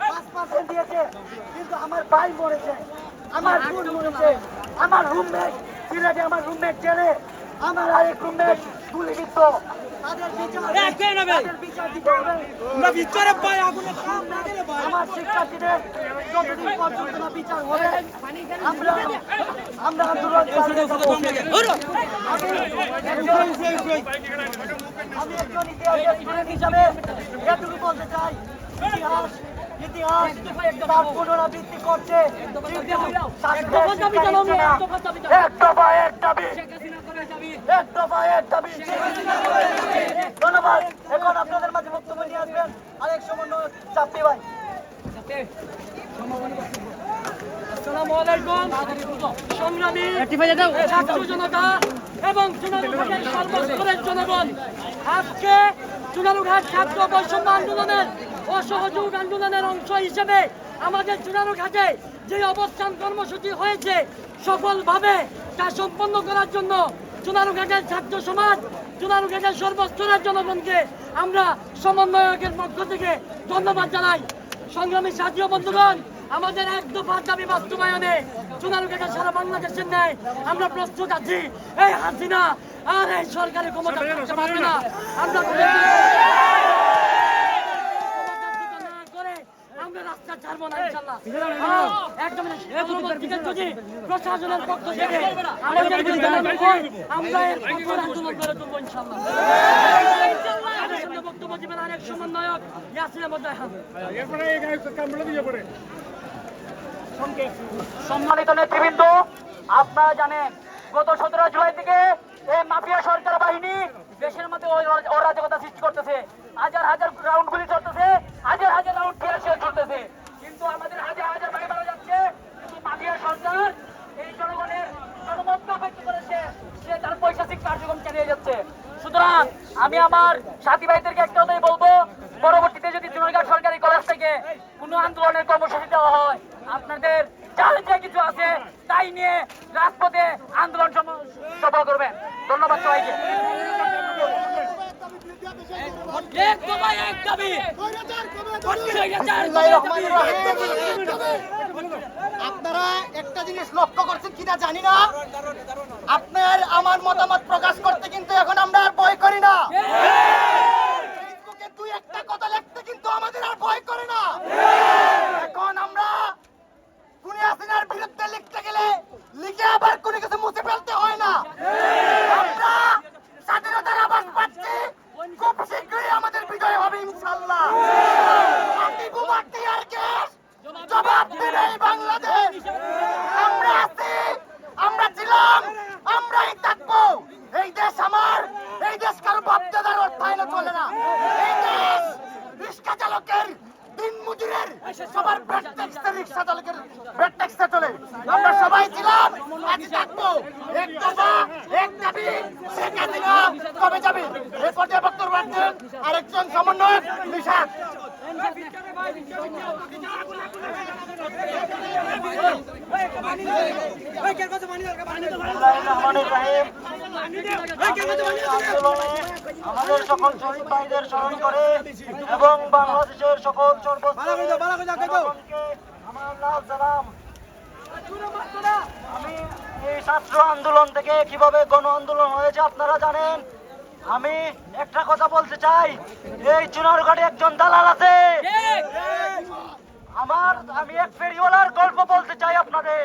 পাঁচ পার্সেন্ট দিয়েছে কিন্তু আমার ভাই মরেছে। আমার বোন মরেছে। আমার রুমমেট সিলেটে আমার রুমমেট জেলে আমার আরেক রুমমেট। দিতে। হবে। আমার শিক্ষার্থীদের যতদিন পর্যন্ত না বিচার হবে আমরা আমরা আন্দোলন আমি একজন স্টুডেন্ট হিসাবে এটুকু বলতে চাই ইতিহাস ইতিহাস তার পুনরাবৃত্তি করছে। কিন্তু শাসকের শিক্ষা নিচ্ছে না। এক দফা এক দাবি। এক দফা এক দাবি। ধন্যবাদ। এখন আপনাদের মাঝে বক্তব্য নিয়ে আসবেন আরেক সমন্বয় চাপি ভাই। আসসালামু আলাইকুম। সংগ্রামী ছাত্র জনতা এবং চুনারুঘাটের সর্বস্তরের জনগণ। আজকে চুনারুঘাট ছাত্র বৈষম্য আন্দোলনের অসহযোগ আন্দোলনের অংশ হিসেবে আমাদের চুনারুঘাটে যে অবস্থান কর্মসূচি হয়েছে, সফলভাবে তা সম্পন্ন করার জন্য চুনারুঘাটের ছাত্র সমাজ চুনারুঘাটের সর্বস্তরের জনগণকে আমরা সমন্বয়কের পক্ষ থেকে ধন্যবাদ জানাই। সংগ্রামী সাথীয় বন্ধুগণ, আমাদের এক দফার দাবি বাস্তবায়নে চুনারুঘাটা সারা বাংলাদেশের ন্যায় আমরা প্রস্তুত আছি। এই হাসিনা আর এই সরকারের ক্ষমতা আমরা ক্ষমতাচ্যুত না করে আমরা রাস্তা ছাড়বো না ইনশাল্লাহ একদম পরবর্তীতে যদি প্রশাসনের পক্ষ থেকে আমাদের বিরুদ্ধে আন্দোলন হয়, আমরা এর কঠোর আন্দোলন করে তুলবো ইনশাল্লাহ বক্তব্য দিবেন আরেক সমন্বয়ক ইয়াসির আহমদ রায়হান সম্মানিত নেতৃবৃন্দ আপনারা জানেন গত সতেরো জুলাই থেকে এই মাফিয়া সরকার বাহিনী দেশের মধ্যে অরা- অরাজকতা সৃষ্টি করতেছে হাজার হাজার রাউন্ড গুলি চলতেছে হাজার হাজার রাউন্ড টিয়ার শেল চলতেছে কিন্তু আমাদের হাজার হাজার ভাই মারা যাচ্ছে কিন্তু মাফিয়া সরকার এই জনগণের জনমত ব্যক্ত করেছে সে তার পৈশাচিক চালিয়ে যাচ্ছে। সুতরাং আমি আমার সাথী ভাইদেরকে একটা কথাই বলব পরবর্তীতে যদি চুনারঘাট সরকারি কলেজ থেকে কোনো আন্দোলনের কর্মসূচি দেওয়া হয় আপনাদের যার যে কিছু আছে তাই নিয়ে রাজপথে আন্দোলন সফল করবেন। ধন্যবাদ সবাইকে। এক দফা এক দাবি। আপনারা একটা জিনিস লক্ষ্য করছেন কিনা জানি না। আপনার আমার মতামত প্রকাশ করতে কিন্তু এখন আমরা আর ভয় করি না ফেসবুকে দুই একটা কথা লিখতে কিন্তু আমাদের আর ভয় করে না এখন আমরা কুনি হাসিনার বিরুদ্ধে লিখতে গেলে লিখে আবার কোনো কিছু মুছে ফেলতে হয় না। আমরা স্বাধীনতার আবাস পাচ্ছি। খুব শীঘ্রই আমাদের বিজয় হবে ইনশাল্লাহ মাটি বোমাটি আর গ্যাস জবাব দেবে এই বাংলাদেশ আমরা আছি আমরা ছিলাম আমরাই থাকব এই দেশ আমার এই দেশ কারও বাপদাদার অর্থায়নে চলে না এই দেশ রিক্সা চালকের দিন মজুরের সবার ব্রেড ট্যাক্সে রিক্সা চালকের ব্রেড ট্যাক্সে চলে আমরা সবাই ছিলাম আজ থাকব এক দফা এক দাবি শেখ হাসিনা কবে যাবে এ পর্যায়ে বক্তব্য রাখছেন আরেকজন সমন্বয়ক নিশাদ রহমানুর রহিম আমাদের সকল শহীদ ভাইদের স্মরণ করে এবং বাংলাদেশের সকল আমার লাল সালাম আমি এই ছাত্র আন্দোলন থেকে কীভাবে গণ আন্দোলন হয়েছে আপনারা জানেন আমি একটা কথা বলতে চাই এই চুনারঘাটে একজন দালাল আছে আমার আমি এক ফেরিওয়ালার গল্প বলতে চাই আপনাদের।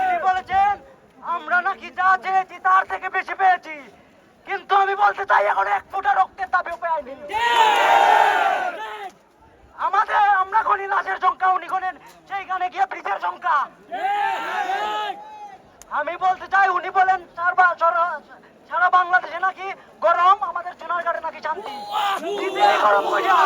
তিনি বলেছেন আমরা চেয়েছি তার থেকে বেশি পেয়েছি। কিন্তু আমি বলতে চাই, এখন এক ফোঁটা রক্তের দাবিও পাইনি। আমাদের আমরা গণি লাশের সংখ্যা, উনি গণেন সেইখানে গিয়ে ব্রিজের সংখ্যা। আমি বলতে চাই, উনি বলেন সারা বাংলাদেশে নাকি গরম, আমাদের চুনারঘাটে নাকি শান্তি। গরম কইরা।